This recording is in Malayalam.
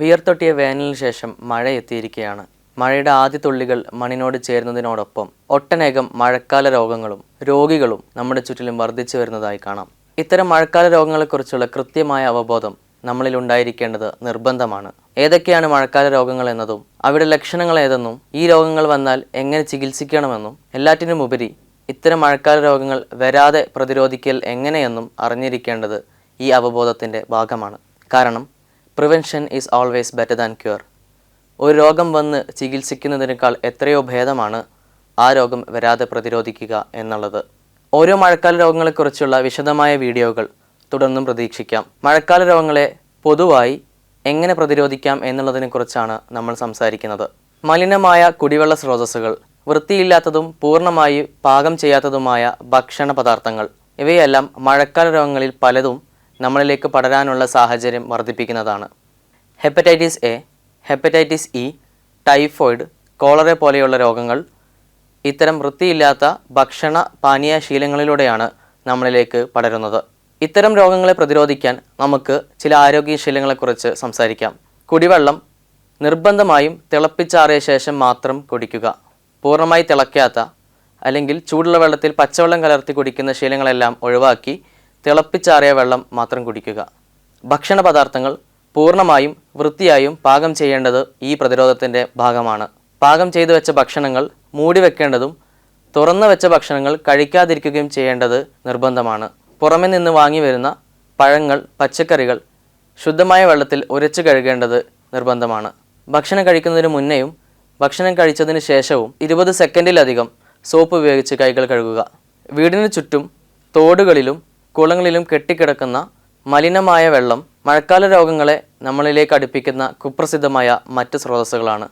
വിയർത്തൊട്ടിയ വേനലിന് ശേഷം മഴ എത്തിയിരിക്കുകയാണ്. മഴയുടെ ആദ്യ തുള്ളികൾ മണ്ണിനോട് ചേരുന്നതിനോടൊപ്പം ഒട്ടനേകം മഴക്കാല രോഗങ്ങളും രോഗികളും നമ്മുടെ ചുറ്റിലും വർദ്ധിച്ചു വരുന്നതായി കാണാം. ഇത്തരം മഴക്കാല രോഗങ്ങളെക്കുറിച്ചുള്ള കൃത്യമായ അവബോധം നമ്മളിൽ ഉണ്ടായിരിക്കേണ്ടത് നിർബന്ധമാണ്. ഏതൊക്കെയാണ് മഴക്കാല രോഗങ്ങൾ എന്നതും അവയുടെ ലക്ഷണങ്ങൾ ഏതെന്നും ഈ രോഗങ്ങൾ വന്നാൽ എങ്ങനെ ചികിത്സിക്കണമെന്നും എല്ലാറ്റിനും ഉപരി ഇത്തരം മഴക്കാല രോഗങ്ങൾ വരാതെ പ്രതിരോധിക്കൽ എങ്ങനെയെന്നും അറിഞ്ഞിരിക്കേണ്ടത് ഈ അവബോധത്തിന്റെ ഭാഗമാണ്. കാരണം prevention is always better than cure ഒരു രോഗം വന്ന് ചികിത്സിക്കുന്നതിനേക്കാൾ എത്രയോ ഭേദമാണ് ആ രോഗം വരാതെ പ്രതിരോധിക്കുക എന്നുള്ളത്. ഓരോ മഴക്കാല രോഗങ്ങളെക്കുറിച്ചുള്ള വിശദമായ വീഡിയോകൾ തുടർന്നും പ്രതീക്ഷിക്കാം. മഴക്കാല രോഗങ്ങളെ പൊതുവായി എങ്ങനെ പ്രതിരോധിക്കാം എന്നുള്ളതിനെക്കുറിച്ചാണ് നമ്മൾ സംസാരിക്കുന്നത്. മലിനമായ കുടിവെള്ള സ്രോതസ്സുകൾ വൃത്തിയില്ലാത്തതും പൂർണമായി പാകം ചെയ്യാത്തതുമായ ഭക്ഷണ പദാർത്ഥങ്ങൾ ഇവയെല്ലാം മഴക്കാല രോഗങ്ങളിൽ പലതും നമ്മളിലേക്ക് പടരാനുള്ള സാഹചര്യം വർദ്ധിപ്പിക്കുന്നതാണ്. Hepatitis A hepatitis E typhoid cholera പോലെയുള്ള രോഗങ്ങൾ ഇത്തരം വൃത്തിയില്ലാത്ത ഭക്ഷണ പാനീയ ശീലങ്ങളിലൂടെയാണ് നമ്മളിലേക്ക് പടരുന്നത്. ഇത്തരം രോഗങ്ങളെ പ്രതിരോധിക്കാൻ നമുക്ക് ചില ആരോഗ്യ ശീലങ്ങളെക്കുറിച്ച് സംസാരിക്കാം. കുടിവെള്ളം നിർബന്ധമായും തിളപ്പിച്ചാറിയ ശേഷം മാത്രം കുടിക്കുക. പൂർണമായി തിളയ്ക്കാത്ത അല്ലെങ്കിൽ ചൂടുള്ള വെള്ളത്തിൽ പച്ചവെള്ളം കലർത്തി കുടിക്കുന്ന ശീലങ്ങളെല്ലാം ഒഴിവാക്കി തിളപ്പിച്ചാറിയ വെള്ളം മാത്രം കുടിക്കുക. ഭക്ഷണ പദാർത്ഥങ്ങൾ പൂർണമായും വൃത്തിയായും പാകം ചെയ്യേണ്ടത് ഈ പ്രതിരോധത്തിന്റെ ഭാഗമാണ്. പാകം ചെയ്തു വെച്ച ഭക്ഷണങ്ങൾ മൂടി വെക്കേണ്ടതും തുറന്നു വെച്ച ഭക്ഷണങ്ങൾ കഴിക്കാതിരിക്കുകയും ചെയ്യേണ്ടത് നിർബന്ധമാണ്. പുറമെ നിന്ന് വാങ്ങി വരുന്ന പഴങ്ങൾ പച്ചക്കറികൾ ശുദ്ധമായ വെള്ളത്തിൽ ഉരച്ചു കഴുകേണ്ടത് നിർബന്ധമാണ്. ഭക്ഷണം കഴിക്കുന്നതിന് മുന്നേയും ഭക്ഷണം കഴിച്ചതിന് ശേഷവും ഇരുപത് സെക്കൻഡിലധികം സോപ്പ് ഉപയോഗിച്ച് കൈകൾ കഴുകുക. വീടിന് ചുറ്റും തോടുകളിലും കുളങ്ങളിലും കെട്ടിക്കിടക്കുന്ന മലിനമായ വെള്ളം മഴക്കാല രോഗങ്ങളെ നമ്മളിലേക്ക് അടുപ്പിക്കുന്ന കുപ്രസിദ്ധമായ മറ്റ് സ്രോതസ്സുകളാണ്.